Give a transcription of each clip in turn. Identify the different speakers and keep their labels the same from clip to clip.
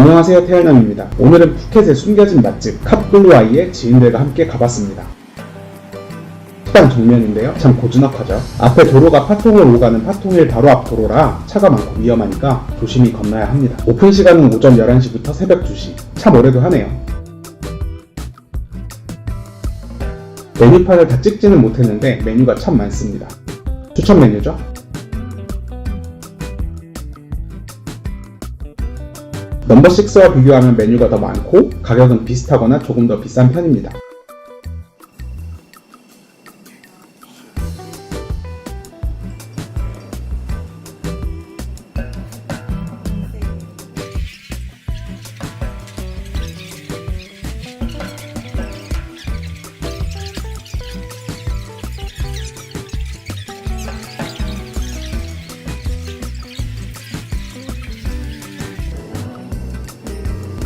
Speaker 1: 안녕하세요 태연남입니다. 오늘은 푸켓의 숨겨진 맛집 캅블루아이의 지인들과 함께 가봤습니다. 식당 정면인데요. 참 고즈넉하죠. 앞에 도로가 파통을 오가는 파통일 바로 앞 도로라 차가 많고 위험하니까 조심히 건너야 합니다. 오픈 시간은 오전 11시부터 새벽 2시. 참 오래도 하네요. 메뉴판을 다 찍지는 못했는데 메뉴가 참 많습니다. 추천 메뉴죠? 넘버 6와 비교하면 메뉴가 더 많고 가격은 비슷하거나 조금 더 비싼 편입니다.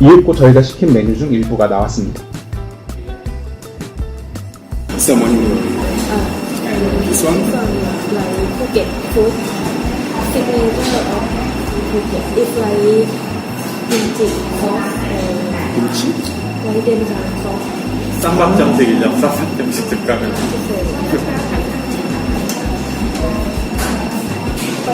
Speaker 1: 이윽고 저희가 시킨 메뉴 중 일부가 나왔습니다.
Speaker 2: Someone in And this one?
Speaker 3: from like Phuket food signature of Phuket. It's like kimchi sauce and
Speaker 2: Kimchi?
Speaker 3: like doenjang sauce.
Speaker 4: 쌈밥 정식이죠. 쌈밥 정식 집 가면.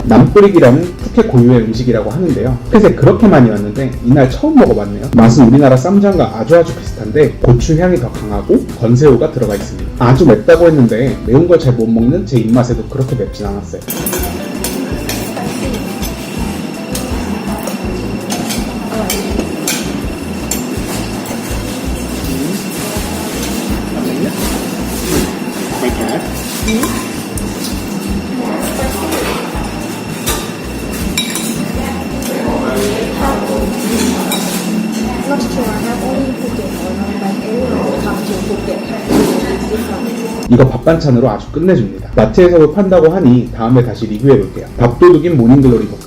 Speaker 1: 남뿌리기라는 푸켓 고유의 음식이라고 하는데요. 푸켓에 그렇게 많이 왔는데 이날 처음 먹어봤네요. 맛은 우리나라 쌈장과 아주 아주 비슷한데 고추 향이 더 강하고 건새우가 들어가 있습니다. 아주 맵다고 했는데 매운 걸 잘 못 먹는 제 입맛에도 그렇게 맵진 않았어요.
Speaker 2: My
Speaker 1: 이거 밥 반찬으로 아주 끝내줍니다. 마트에서 판다고 하니 다음에 다시 리뷰해볼게요. 밥도둑인 모닝글로리 볶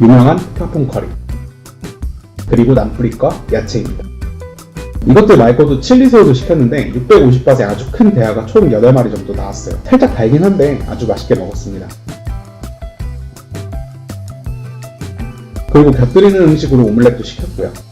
Speaker 1: 유명한 푸파퐁 커리 그리고 남뿌리과 야채입니다. 이것들 말고도 칠리새우도 시켰는데 650바트에 아주 큰 대하가 총 8마리 정도 나왔어요. 살짝 달긴 한데 아주 맛있게 먹었습니다. 그리고 곁들이는 음식으로 오믈렛도 시켰고요.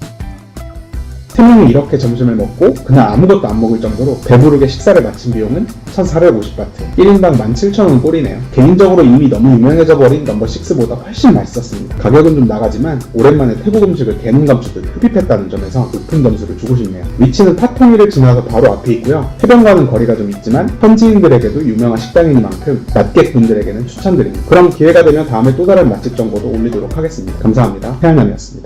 Speaker 1: 세 명이 이렇게 점심을 먹고 그날 아무것도 안 먹을 정도로 배부르게 식사를 마친 비용은 1,450바트. 1인당 17,000원 꼴이네요. 개인적으로 이미 너무 유명해져 버린 넘버 6보다 훨씬 맛있었습니다. 가격은 좀 나가지만 오랜만에 태국 음식을 개눈 감추듯 흡입했다는 점에서 높은 점수를 주고 싶네요. 위치는 파통리를 지나서 바로 앞에 있고요. 해변과는 거리가 좀 있지만 현지인들에게도 유명한 식당인 만큼 맛객분들에게는 추천드립니다. 그럼 기회가 되면 다음에 또 다른 맛집 정보도 올리도록 하겠습니다. 감사합니다. 태양남이었습니다